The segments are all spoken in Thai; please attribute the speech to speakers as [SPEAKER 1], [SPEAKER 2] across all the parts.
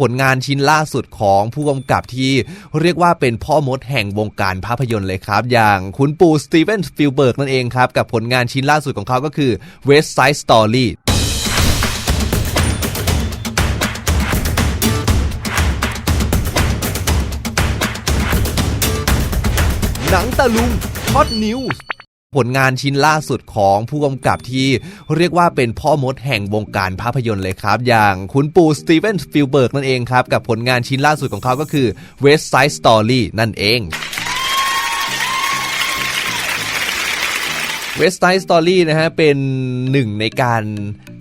[SPEAKER 1] ผลงานชิ้นล่าสุดของผู้กำกับที่เรียกว่าเป็นพ่อมดแห่งวงการภาพยนตร์เลยครับ อย่างคุณปู่สตีเวนสปิลเบิร์กนั่นเองครับ กับผลงานชิ้นล่าสุดของเขาก็คือ West Side Story หนังตะลุงฮอตนิวส์ ผลงานชิ้นล่าสุดของผู้กำกับที่เรียกว่าเป็นพ่อมดแห่งวงการภาพยนตร์เลยครับ อย่างคุณปู่สตีเวนสปิลเบิร์กนั่นเองครับ กับผลงานชิ้นล่าสุดของเขาก็คือ West Side Story นั่นเอง West Side Story นะฮะเป็นหนึ่งในการ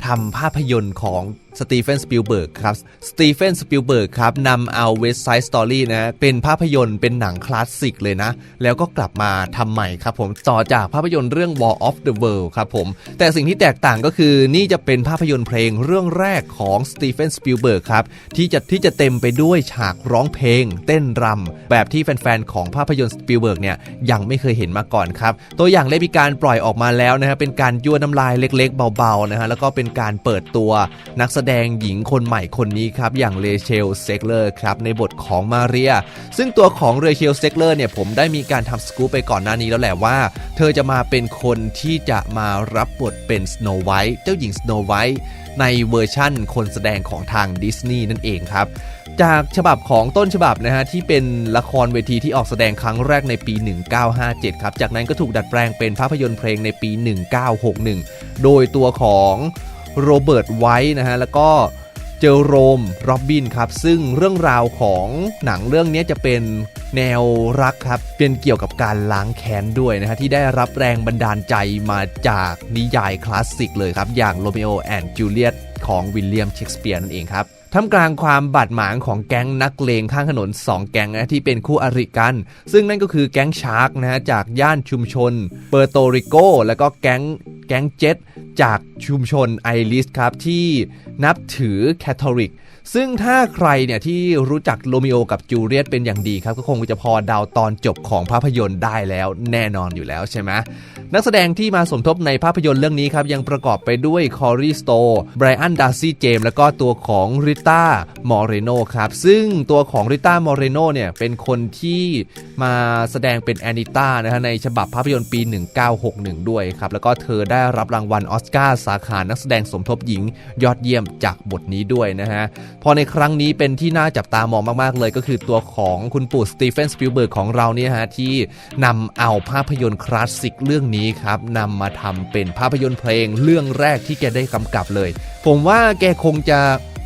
[SPEAKER 1] ทำภาพยนตร์ของสตีเฟนสปิลเบิร์กครับ สตีเฟนสปิลเบิร์กครับนำเอา West Side Story นะฮะเป็นภาพยนตร์เป็นหนังคลาสสิกเลยนะ แล้วก็กลับมาทำใหม่ครับผม ต่อจากภาพยนตร์เรื่อง War of the World ครับผม แต่สิ่งที่แตกต่างก็คือนี่จะเป็นภาพยนตร์เพลงเรื่องแรกของสตีเฟนสปิลเบิร์กครับ ที่จะที่จะเต็มไปด้วยฉากร้องเพลง เต้นรำแบบที่แฟนๆของภาพยนตร์สปิลเบิร์กเนี่ยยังไม่เคยเห็นมาก่อนครับตัวอย่างได้มีการปล่อยออกมาแล้วนะฮะเป็นการยั่วน้ำลายเล็ก ๆ เบาๆนะฮะแล้วก็เป็นการเปิดตัวนักแสดงหญิงคนใหม่คนนี้ครับอย่างเรเชลเซกเลอร์ครับในบทของมาเรีย ซึ่งตัวของเรเชลเซกเลอร์เนี่ยผมได้มีการทำสกู๊ปไปก่อนหน้านี้แล้วแหละว่า เธอจะมาเป็นคนที่จะมารับบทเป็นสโนไวท์เจ้าหญิงสโนไวท์ในเวอร์ชั่นคนแสดงของทางดิสนีย์นั่นเองครับจากฉบับของต้นฉบับนะฮะที่เป็นละครเวทีที่ออกแสดงครั้งแรกในปี 1957 ครับ จากนั้นก็ถูกดัดแปลงเป็นภาพยนตร์เพลงในปี 1961 โดยตัวของ โรเบิร์ตไวท์นะฮะแล้วก็เจอโรมโรบบินครับ ซึ่งเรื่องราวของหนังเรื่องนี้จะเป็นแนวรักครับ เป็นเกี่ยวกับการล้างแค้นด้วยนะฮะที่ได้รับแรงบันดาลใจมาจากนิยายคลาสสิกเลยครับ อย่างโรเมโอแอนด์จูเลียตของวิลเลียมเชกสเปียร์นั่นเองครับ ท่ามกลางความบาดหมางของแก๊งนักเลงข้างถนน 2 แก๊งนะที่เป็นคู่อริกัน ซึ่งนั่นก็คือแก๊งชาร์กนะฮะจากย่านชุมชนเปอร์โตริโก แล้วก็แก๊งแก๊งเจ็ตจากชุมชนไอริสครับที่นับถือแคทอลิกซึ่งถ้าใครเนี่ยที่รู้จักโรมิโอกับจูเลียตเป็นอย่างดีครับ ก็คงจะพอเดาตอนจบของภาพยนตร์ได้แล้วแน่นอนอยู่แล้วใช่ไหม นักแสดงที่มาสมทบในภาพยนตร์เรื่องนี้ครับ ยังประกอบไปด้วยคอรีสโตไบรอันดาร์ซี่เจมแล้วก็ตัวของริต้ามอร์เรโนครับ ซึ่งตัวของริต้ามอร์เรโนเนี่ย เป็นคนที่มาแสดงเป็นแอนิต้านะฮะในฉบับภาพยนตร์ปี 1961 ด้วยครับ แล้วก็เธอได้รับรางวัลออสการ์สาขานักแสดงสมทบหญิงยอดเยี่ยมจากบทนี้ด้วยนะฮะพอในครั้งนี้เป็นที่น่าจับตามองมาก ๆ เลยก็คือตัวของคุณปู่สตีเฟนสปิลเบิร์กของเราเนี่ยฮะที่นำเอาภาพยนตร์คลาสสิกเรื่องนี้ครับนำมาทำเป็นภาพยนตร์เพลงเรื่องแรกที่แกได้กำกับเลย ผมว่าแกคงจะ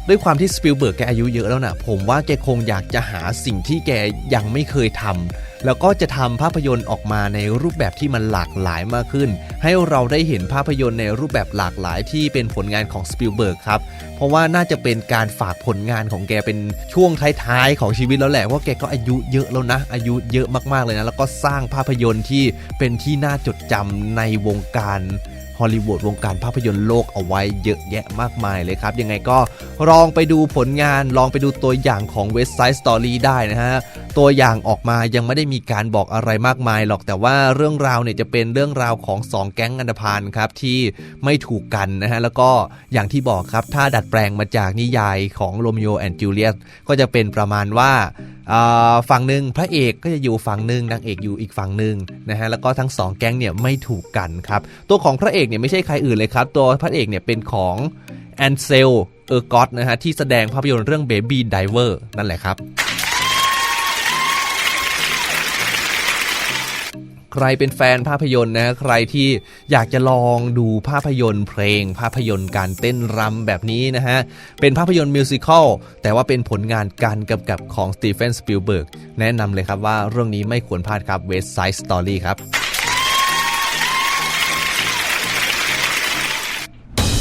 [SPEAKER 1] ด้วยความที่สปิลเบิร์กแกอายุเยอะแล้วนะผมว่าแกคงอยากจะหาสิ่งที่แกยังไม่เคยทำ แล้วก็จะทำภาพยนตร์ออกมาในรูปแบบที่มันหลากหลายมากขึ้น ให้เราได้เห็นภาพยนตร์ในรูปแบบหลากหลายที่เป็นผลงานของสปิลเบิร์กครับ เพราะว่าน่าจะเป็นการฝากผลงานของแกเป็นช่วงท้ายๆของชีวิตแล้วแหละว่าแกก็อายุเยอะแล้วนะ อายุเยอะมากๆเลยนะ แล้วก็สร้างภาพยนตร์ที่เป็นที่น่าจดจำในวงการ ฮอลลีวูดวงการภาพยนตร์โลกเอาไว้เยอะแยะมากมายเลยครับ ยังไงก็ลองไปดูผลงานลองไปดูตัวอย่างของ West Side Story ได้นะฮะ ตัวอย่างออกมายังไม่ได้มีการบอกอะไรมากมายหรอกแต่ว่าเรื่องราวเนี่ยจะเป็นเรื่องราวของ 2 แก๊งอันธพาลครับที่ไม่ถูกกันนะฮะ แล้วก็อย่างที่บอกครับถ้าดัดแปลงมาจากนิยายของโรมิโอแอนด์จูเลียตก็จะเป็นประมาณว่าอ่าฝั่งหนึ่งพระเอกก็จะอยู่ฝั่งหนึ่งนางเอกอยู่อีกฝั่งหนึ่งนะฮะแล้วก็ทั้งสองแก๊งเนี่ยไม่ถูกกันครับตัวของพระเอกเนี่ยไม่ใช่ใครอื่นเลยครับ ตัวพระเอกเนี่ยเป็นของแอนเซลเออร์กอตนะฮะที่แสดงภาพยนตร์เรื่อง Baby Diver นั่นแหละครับใครเป็นแฟนภาพยนตร์นะใครที่อยากจะลองดูภาพยนตร์เพลง ภาพยนตร์การเต้นรำแบบนี้นะฮะ เป็นภาพยนตร์มิวสิควลแต่ว่าเป็นผลงานการกำกับของสตีเฟนสปิลเบิร์กแนะนำเลยครับว่าเรื่องนี้ไม่ควรพลาดครับ West Side Story ครับ